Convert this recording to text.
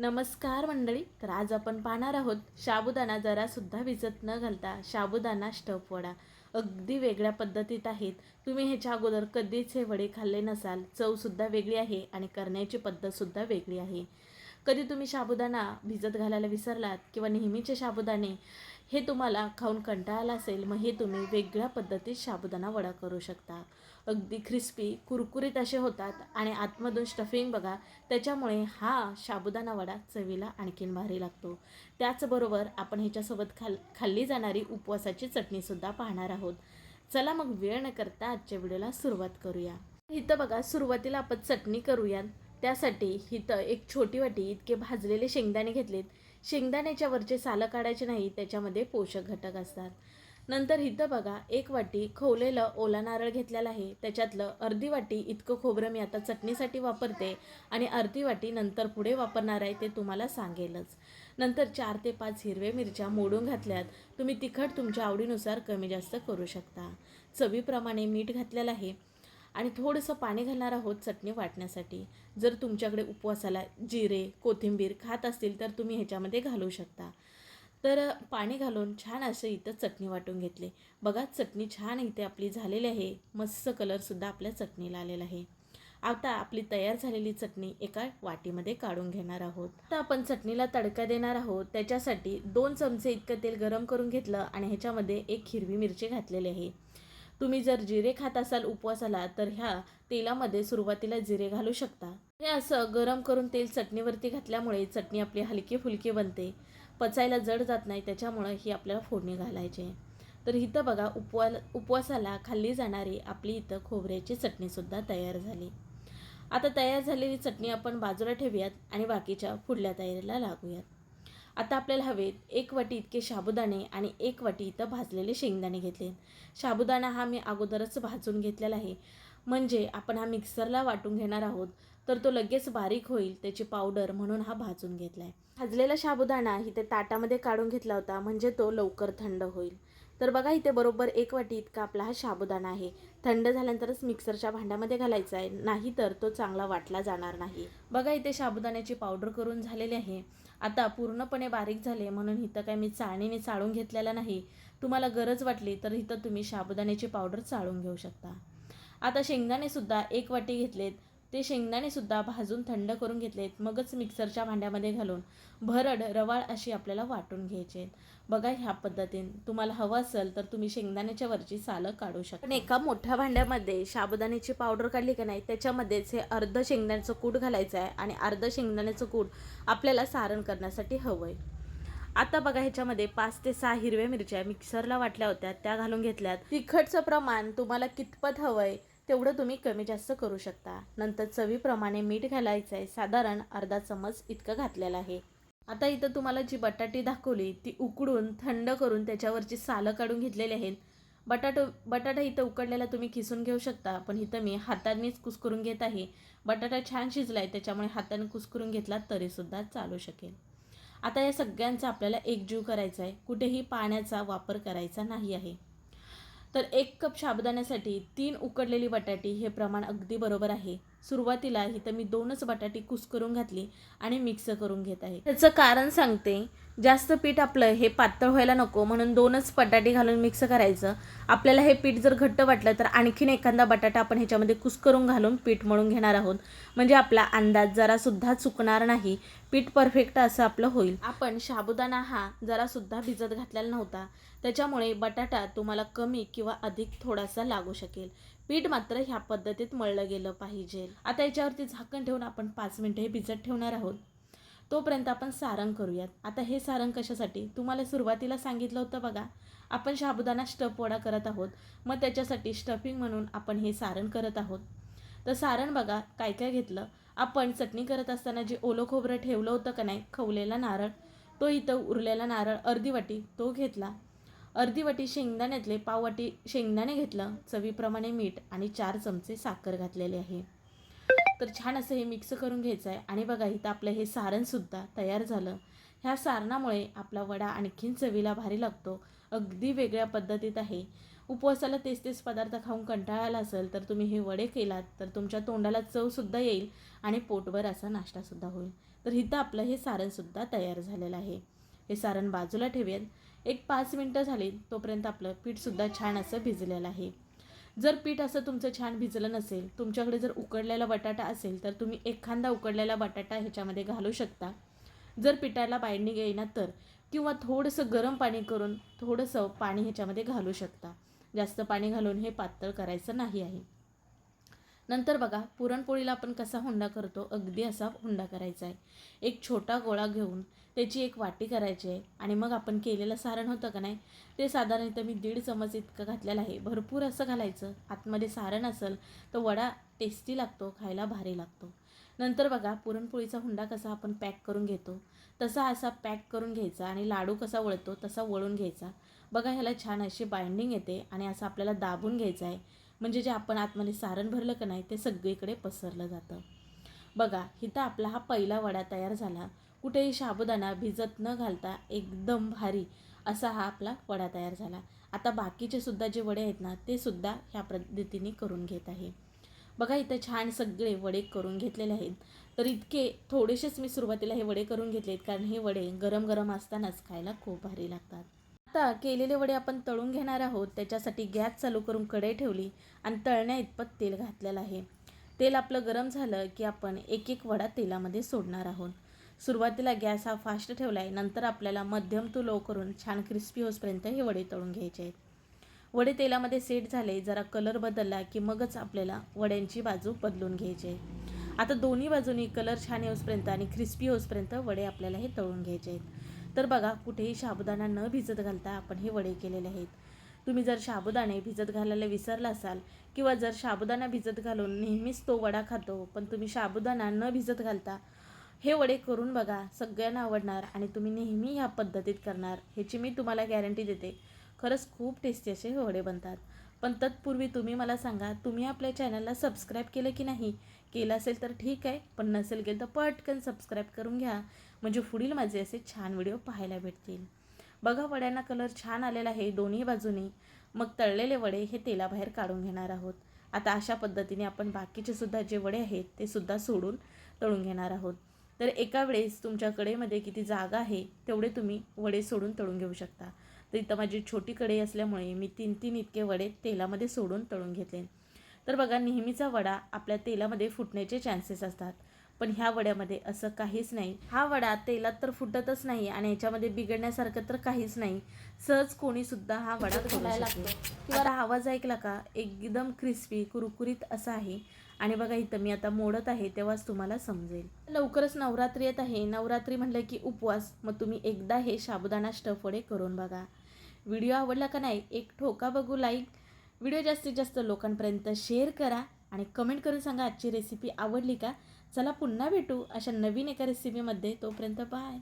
नमस्कार मंडळी तर आज आपण पाहणार आहोत साबुदाणा जरासुद्धा भिजत न घालता साबुदाणा स्टफ वडा. अगदी वेगळ्या पद्धतीत आहेत. तुम्ही ह्याच्या अगोदर कधीच हे वडे खाल्ले नसाल. चवसुद्धा वेगळी आहे आणि करण्याची पद्धतसुद्धा वेगळी आहे. कधी तुम्ही साबुदाणा भिजत घालायला विसरलात किंवा नेहमीचे साबुदाणे हे तुम्हाला खाऊन कंटाळा आला असेल मग हे तुम्ही वेगळ्या पद्धतीत साबुदाणा वडा करू शकता. अगदी क्रिस्पी कुरकुरीत असे होतात आणि आतमधून स्टफिंग बघा त्याच्यामुळे हा साबुदाणा वडा चवीला आणखीन भारी लागतो. त्याचबरोबर आपण ह्याच्यासोबत खाल खाल्ली जाणारी उपवासाची चटणीसुद्धा पाहणार आहोत. चला मग वेळ न करता आजच्या व्हिडिओला सुरुवात करूया. इथं बघा सुरुवातीला आपण चटणी करूया त्यासाठी इथं एक छोटी वाटी इतके भाजलेले शेंगदाणे घेतलेत. शेंगदाण्याच्या वरचे सालं काढायचे नाही त्याच्यामध्ये पोषक घटक असतात. नंतर इथं बघा एक वाटी खवलेलं ओला नारळ घेतलेला आहे. त्याच्यातलं अर्धी वाटी इतकं खोबरं मी आता चटणीसाठी वापरते आणि अर्धी वाटी नंतर पुढे वापरणार आहे ते तुम्हाला सांगेलच. नंतर चार ते पाच हिरव्या मिरच्या मोडून घातल्यात. तुम्ही तिखट तुमच्या आवडीनुसार कमी जास्त करू शकता. चवीप्रमाणे मीठ घातलेलं आहे आणि थोडंसं पाणी घालणार आहोत चटणी वाटण्यासाठी. जर तुमच्याकडे उपवासाला जिरे कोथिंबीर खात असतील तर तुम्ही ह्याच्यामध्ये घालू शकता. तर पाणी घालून छान असं इथं चटणी वाटून घेतले. बघा चटणी छान इथे आपली झालेली आहे. मस्त कलरसुद्धा आपल्या चटणीला आलेला आहे. आता आपली तयार झालेली चटणी एका वाटीमध्ये काढून घेणार आहोत. आता आपण चटणीला तडका देणार आहोत. त्याच्यासाठी दोन चमचे इतकं तेल गरम करून घेतलं आणि ह्याच्यामध्ये एक हिरवी मिरची घातलेली आहे. तुम्ही जर जिरे खात असाल उपवासाला तर ह्या तेलामध्ये सुरुवातीला जिरे घालू शकता. हे असं गरम करून तेल चटणीवरती घातल्यामुळे चटणी आपली हलकी फुलकी बनते. पचायला जड जात नाही त्याच्यामुळं ही आपल्याला फोडणी घालायची आहे. तर इथं बघा उपवा उपवासाला खाल्ली जाणारी आपली इथं खोबऱ्याची चटणीसुद्धा तयार झाली. आता तयार झालेली चटणी आपण बाजूला ठेवूयात आणि बाकीच्या पुढल्या तयारीला लागूयात. आता आपल्याला हवेत एक वाटी इतके साबुदाणे आणि एक वाटी इथं भाजलेले शेंगदाणे घेतले. साबुदाणा हा मी अगोदरच भाजून घेतलेला आहे. म्हणजे आपण हा मिक्सरला वाटून घेणार आहोत. तर तो लगेच बारीक होईल त्याची पावडर म्हणून हा भाजून घेतला आहे भाजलेला साबुदाणा इथे ताटामध्ये काढून घेतला होता म्हणजे तो लवकर थंड होईल. तर बघा इथे बरोबर एक वाटी इतका आपला हा साबुदाणा आहे. थंड झाल्यानंतरच मिक्सरच्या भांड्यामध्ये घालायचा आहे नाही तर तो चांगला वाटला जाणार नाही. बघा इथे साबुदाण्याची पावडर करून झालेली आहे. आता पूर्णपणे बारीक झाले म्हणून इथं काय मी चाळणीने चाळून घेतलेला नाही. तुम्हाला गरज वाटली तर इथं तुम्ही साबुदाण्याची पावडर चाळून घेऊ शकता. आता शेंगदाणेसुद्धा एक वाटी घेतलेत. ते शेंगदाणेसुद्धा भाजून थंड करून घेतलेत. मगच मिक्सरच्या भांड्यामध्ये घालून भरड रवाळ अशी आपल्याला वाटून घ्यायचे. आहेत बघा ह्या पद्धतीने. तुम्हाला हवं असेल तर तुम्ही शेंगदाण्याच्या वरची सालं काढू शकता. पण एका मोठ्या भांड्यामध्ये साबुदाण्याची पावडर काढली का नाही त्याच्यामध्येच हे अर्ध शेंगदाण्याचं कूट घालायचं आहे आणि अर्ध शेंगदाण्याचं कूट आपल्याला सारण करण्यासाठी हवं आहे आता बघा ह्याच्यामध्ये पाच ते सहा हिरव्या मिरच्या मिक्सरला वाटल्या होत्या त्या घालून घेतल्यात. तिखटचं प्रमाण तुम्हाला कितपत हवं आहे तेवढं तुम्ही कमी जास्त करू शकता. नंतर चवीप्रमाणे मीठ घालायचं आहे साधारण अर्धा चमच इतकं घातलेलं आहे. आता इथं तुम्हाला जी बटाटी दाखवली ती उकडून थंड करून त्याच्यावरची सालं काढून घेतलेली आहेत. बटाटो बटाटा इथं उकडलेला तुम्ही खिसून घेऊ शकता पण इथं मी हातानेच कुस्करून घेत आहे. बटाटा छान शिजला आहे त्याच्यामुळे हाताने कुस्करून घेतला तरीसुद्धा चालू शकेल. आता या सगळ्यांचा आपल्याला एकजीव करायचा आहे कुठेही पाण्याचा वापर करायचा नाही आहे. तर एक कप साबुदाण्यासाठी तीन उकडलेली बटाटी हे प्रमाण अगदी बरोबर आहे. सुरुवातीला इथं मी दोनच बटाटी कुस्करून घातली आणि मिक्स करून घेत आहे. त्याचं कारण सांगते जास्त पीठ आपलं हे पातळ व्हायला नको म्हणून दोनच बटाटे घालून मिक्स करायचं. आपल्याला हे पीठ जर घट्ट वाटलं तर आणखीन एखादा बटाटा आपण ह्याच्यामध्ये कुस्करून घालून पीठ मळून घेणार आहोत. म्हणजे आपला अंदाज जरासुद्धा चुकणार नाही. पीठ परफेक्ट असं आपलं होईल. आपण साबुदाणा हा जरासुद्धा भिजत घातलेला नव्हता. त्याच्यामुळे बटाटा तुम्हाला कमी किंवा अधिक थोडासा लागू शकेल. पीठ मात्र ह्या पद्धतीत मळलं गेलं पाहिजे. आता याच्यावरती झाकण ठेवून आपण पाच मिनटं हे भिजत ठेवणार आहोत. तोपर्यंत आपण सारंग करूयात. आता हे सारंग कशासाठी? तुम्हाला सुरुवातीला सांगितलं होतं बघा. आपण साबुदाणा स्टफ वडा करत आहोत. मग त्याच्यासाठी स्टफिंग म्हणून आपण हे सारण करत आहोत. तर सारण बघा काय काय घेतलं? आपण चटणी करत असताना जे ओलं खोबरं ठेवलं होतं का नाही? खवलेला नारळ. तो इथं उरलेला नारळ अर्धी वाटी तो घेतला. अर्धी वाटी शेंगदाण्यातले पाववाटी शेंगदाणे घेतलं चवीप्रमाणे मीठ आणि चार चमचे साखर घातलेले आहे. तर छान असं हे मिक्स करून घ्यायचं आहे आणि बघा इथं आपलं हे सारणसुद्धा तयार झालं. ह्या सारणामुळे आपला वडा आणखीन चवीला भारी लागतो. अगदी वेगळ्या पद्धतीत आहे. उपवासाला तेच तेच पदार्थ खाऊन कंटाळा आला असेल तर तुम्ही हे वडे केलात तर तुमच्या तोंडाला चवसुद्धा येईल आणि पोटभर असा नाश्तासुद्धा होईल. तर इथं आपलं हे सारणसुद्धा तयार झालेलं आहे. हे सारण बाजूला ठेवूयात एक पाच मिनटं झाली तोपर्यंत आपलं पीठसुद्धा छान असं भिजलेलं आहे. जर पीठ असं तुमचं छान भिजलं नसेल तुमच्याकडे जर उकडलेला बटाटा असेल तर तुम्ही एखादा उकडलेला बटाटा ह्याच्यामध्ये घालू शकता. जर पिठाला बाइंडिंग येईना तर किंवा थोडंसं गरम पाणी करून थोडंसं पाणी ह्याच्यामध्ये घालू शकता. जास्त पाणी घालून हे पातळ करायचं नाही आहे. नंतर बघा पुरणपोळीला आपण कसा हुंडा करतो अगदी असा हुंडा करायचा आहे. एक छोटा गोळा घेऊन त्याची एक वाटी करायची आहे आणि मग आपण केलेलं सारण होतं का नाही ते साधारण मी दीड चमच इतकं घातलेलं आहे. भरपूर असं घालायचं. आतमध्ये सारण असेल तर वडा टेस्टी लागतो खायला भारी लागतो. नंतर बघा पुरणपोळीचा हुंडा कसा आपण पॅक करून घेतो. तसा असा पॅक करून घ्यायचा आणि लाडू कसा वळतो तसा वळून घ्यायचा. बघा ह्याला छान अशी बाइंडिंग येते आणि असं आपल्याला दाबून घ्यायचं आहे. म्हणजे जे आपण आतमध्ये सारण भरलं का नाही ते सगळीकडे पसरलं जातं. बघा इथं आपला हा पहिला वडा तयार झाला. कुठेही साबुदाणा भिजत न घालता एकदम भारी असा हा आपला वडा तयार झाला. आता बाकीचे सुद्धा जे वडे आहेत ना ते सुद्धा ह्या पद्धतीने करून घेत आहे. बघा इथं छान सगळे वडे करून घेतलेले आहेत. तर इतके थोडेसेच मी सुरुवातीला हे वडे करून घेतले आहेत कारण हे वडे गरम गरम असतानाच खायला खूप भारी लागतात. आता केलेले वडे आपण तळून घेणार आहोत. त्याच्यासाठी गॅस चालू करून कढई ठेवली आणि तळण्या इतपत तेल घातलेलं आहे. तेल आपलं गरम झालं की आपण एक एक वडा तेलामध्ये सोडणार आहोत. सुरुवातीला गॅस हा फास्ट ठेवला आहे नंतर आपल्याला मध्यम टू लो करून छान क्रिस्पी होसपर्यंत हे वडे तळून घ्यायचे आहेत. वडे तेलामध्ये सेट झाले. जरा कलर बदलला की मगच आपल्याला वड्यांची बाजू बदलून घ्यायची आहे. आता दोन्ही बाजूनी कलर छान येऊसपर्यंत आणि क्रिस्पी होसपर्यंत वडे आपल्याला हे तळून घ्यायचे आहेत. तर बघा कुठेही साबुदाणा न भिजत घालता आपण हे वडे केलेले आहेत. तुम्ही जर साबुदाणे भिजत घालायला विसरला असाल किंवा जर साबुदाणा भिजत घालून नेहमीच तो वडा खातो पण तुम्ही साबुदाणा न भिजत घालता हे वडे करून बघा सगळ्यांना आवडणार आणि तुम्ही नेहमी ह्या पद्धतीत करणार ह्याची मी तुम्हाला गॅरंटी देते. खरंच खूप टेस्टी असे हे वडे बनतात. पण तत्पूर्वी तुम्ही मला सांगा तुम्ही आपल्या चॅनलला सबस्क्राईब केलं की नाही? केलं असेल तर ठीक आहे. पण नसेल केलं तर पटकन सबस्क्राईब करून घ्या. म्हणजे पुढील माझे असे छान व्हिडिओ पाहायला भेटतील. बघा वड्यांना कलर छान आलेला आहे दोन्ही बाजूनी. मग तळलेले वडे हे तेलाबाहेर काढून घेणार आहोत. आता अशा पद्धतीने आपण बाकीचे सुद्धा जे वडे आहेत ते सुद्धा सोडून तळून घेणार आहोत. तर एका वेळेस तुमच्या कडेमध्ये किती जागा आहे तेवढे तुम्ही वडे सोडून तळून घेऊ शकता. तर इथं माझी छोटी कढई असल्यामुळे मी तीन तीन इतके वडे तेलामध्ये सोडून तळून घेतले. तर बघा नेहमीचा वडा आपल्या तेलामध्ये फुटण्याचे चान्सेस असतात. पण ह्या वड्यामध्ये असं काहीच नाही. हा वडा तेलात तर फुटतच नाही आणि याच्यामध्ये बिघडण्यासारखं तर काहीच नाही. सहज कोणी सुद्धा हा वडा खायला लागतो? किंवा आवाज ऐकला का? एकदम क्रिस्पी कुरकुरीत असा आहे. आणि बघा इथं मी आता मोडत आहे तेव्हाच तुम्हाला समजेल. लवकरच नवरात्री येत आहे. नवरात्री म्हटलं की उपवास. मग तुम्ही एकदा हे साबुदाणा स्टफ वडे करून बघा. व्हिडिओ आवडला का नाही एक ठोका बघू लाईक व्हिडिओ जास्तीत जास्त लोकांपर्यंत शेअर करा आणि कमेंट करून सांगा आजची रेसिपी आवडली का? चला पुन्हा भेटू अशा नवीन एका रेसिपीमध्ये तोपर्यंत बाय